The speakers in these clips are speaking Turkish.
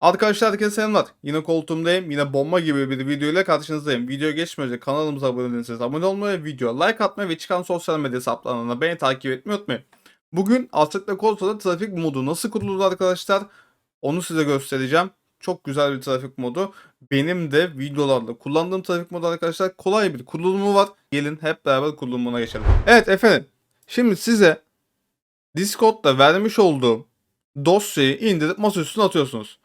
Arkadaşlar herkese selamlar. Yine koltuğumdayım. Yine bomba gibi bir video ile karşınızdayım. Video geçmeden önce kanalımıza abone değilseniz abone olmayı, video like atmayı ve çıkan sosyal medya hesaplarına beni takip etmeyi unutmayın. Bugün Asset'le Koltuğ'da trafik modu nasıl kurulur arkadaşlar? Onu size göstereceğim. Çok güzel bir trafik modu. Benim de videolarda kullandığım trafik modu arkadaşlar kolay bir kurulumu var. Gelin hep beraber kurulumuna geçelim. Evet efendim. Şimdi size Discord'da vermiş olduğum dosyayı indirip masa üstüne atıyorsunuz.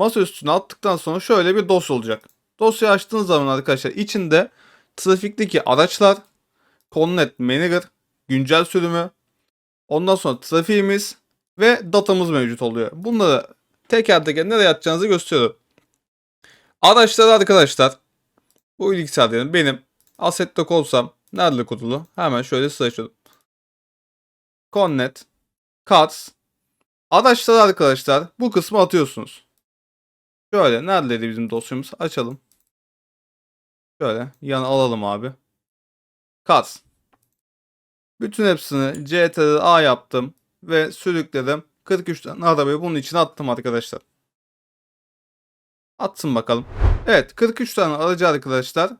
Masa üstüne attıktan sonra şöyle bir dosya olacak. Dosyayı açtığınız zaman arkadaşlar içinde trafikteki araçlar, Connect Manager, güncel sürümü, ondan sonra trafiğimiz ve datamız mevcut oluyor. Bunları teker teker nereye atacağınızı gösteriyorum. Araçlar arkadaşlar bu bilgisayar diyelim benim Asset'te olsam nerede kurulu? Hemen şöyle sıraşıyorum. Connect, Cards, Araçlar arkadaşlar bu kısmı atıyorsunuz. Şöyle neredeydi bizim dosyamız? Açalım. Şöyle yana alalım abi. Cars. Bütün hepsini CTRL-A yaptım ve sürükledim. 43 tane arabayı bunun içine attım arkadaşlar. Atsın bakalım. Evet 43 tane aracı arkadaşlar.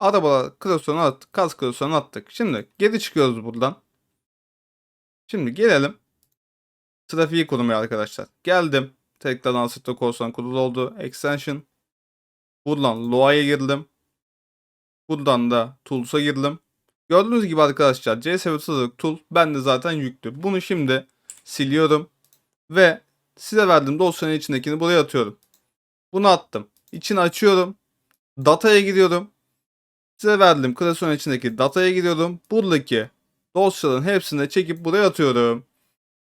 Arabalar klasörüne attık. Kas klasörüne attık. Şimdi geri çıkıyoruz buradan. Şimdi gelelim. Trafiği kurmaya arkadaşlar. Geldim. Tekrar Ansette Korsan kurulu oldu. Extension. Buradan Loa'ya girdim. Buradan da Tools'a girdim. Gördüğünüz gibi arkadaşlar C7 Tool bende zaten yüklü. Bunu şimdi siliyorum. Ve size verdiğim dosyanın içindekini buraya atıyorum. Bunu attım. İçini açıyorum. Dataya gidiyorum. Size verdiğim klasörün içindeki dataya gidiyorum. Buradaki dosyaların hepsini çekip buraya atıyorum.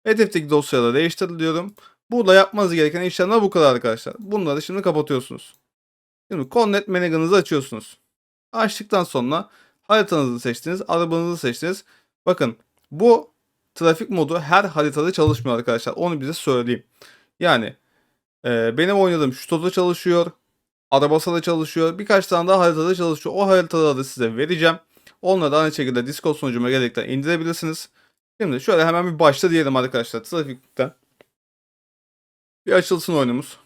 Hedefteki dosyaları değiştiriliyorum. Burada yapmanız gereken işlemler bu kadar arkadaşlar. Bunları şimdi kapatıyorsunuz. Şimdi Connect Manager'ınızı açıyorsunuz. Açtıktan sonra haritanızı seçtiniz, arabanızı seçtiniz. Bakın bu trafik modu her haritada çalışmıyor arkadaşlar. Onu bize söyleyeyim. Yani e, benim oynadığım Şuto'da çalışıyor. Arabasada çalışıyor. Birkaç tane daha haritada çalışıyor. O haritaları da size vereceğim. Onları da aynı şekilde Discord sunucuma gerekten indirebilirsiniz. Şimdi şöyle hemen bir başla diyelim arkadaşlar trafikten. Bir açılsın oyunumuz.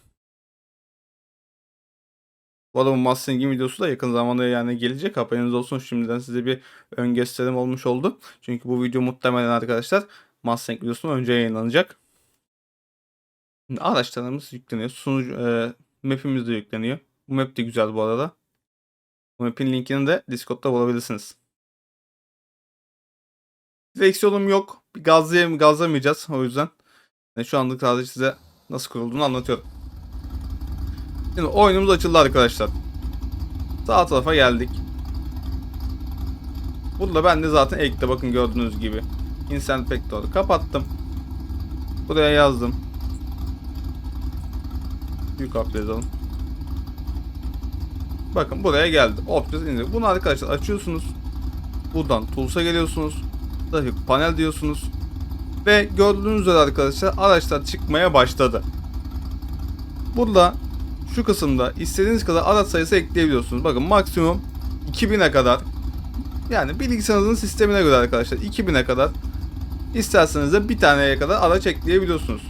Bu adamın Mustang'in videosu da yakın zamanda yani gelecek. Haberiniz olsun şimdiden size bir ön gösterim olmuş oldu. Çünkü bu video muhtemelen arkadaşlar Mustang videosunun önce yayınlanacak. Şimdi araçlarımız yükleniyor. Sunucu, e, map'imiz de yükleniyor. Bu map de güzel bu arada. Bu map'in linkini de Discord'da bulabilirsiniz. Direksiyonum yok. Bir gazlayayım, gazlamayacağız o yüzden. Yani şu anlık sadece size nasıl kurulduğunu anlatıyorum. Şimdi oyunumuz açıldı arkadaşlar. Sağ tarafa geldik. Burada ben de zaten ekle bakın gördüğünüz gibi. Instant Vector'u kapattım. Buraya yazdım. Büyük harfle yazalım. Bakın buraya geldi. Options indir. Bunu arkadaşlar açıyorsunuz. Buradan Tools'a geliyorsunuz. Trafik panel diyorsunuz. Ve gördüğünüz üzere arkadaşlar araçlar çıkmaya başladı. Burada şu kısımda istediğiniz kadar araç sayısı ekleyebiliyorsunuz. Bakın maksimum 2000'e kadar yani bilgisayarınızın sistemine göre arkadaşlar 2000'e kadar isterseniz de bir taneye kadar araç ekleyebiliyorsunuz.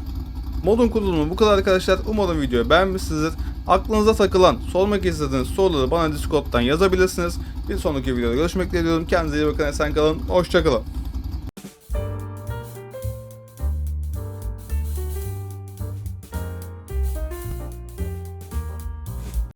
Modun kurulumu bu kadar arkadaşlar. Umarım videoyu beğenmişsinizdir. Aklınıza takılan, sormak istediğiniz soruları bana Discord'dan yazabilirsiniz. Bir sonraki videoda görüşmek dileğiyle. Kendinize iyi bakın. Esen kalın. Hoşçakalın.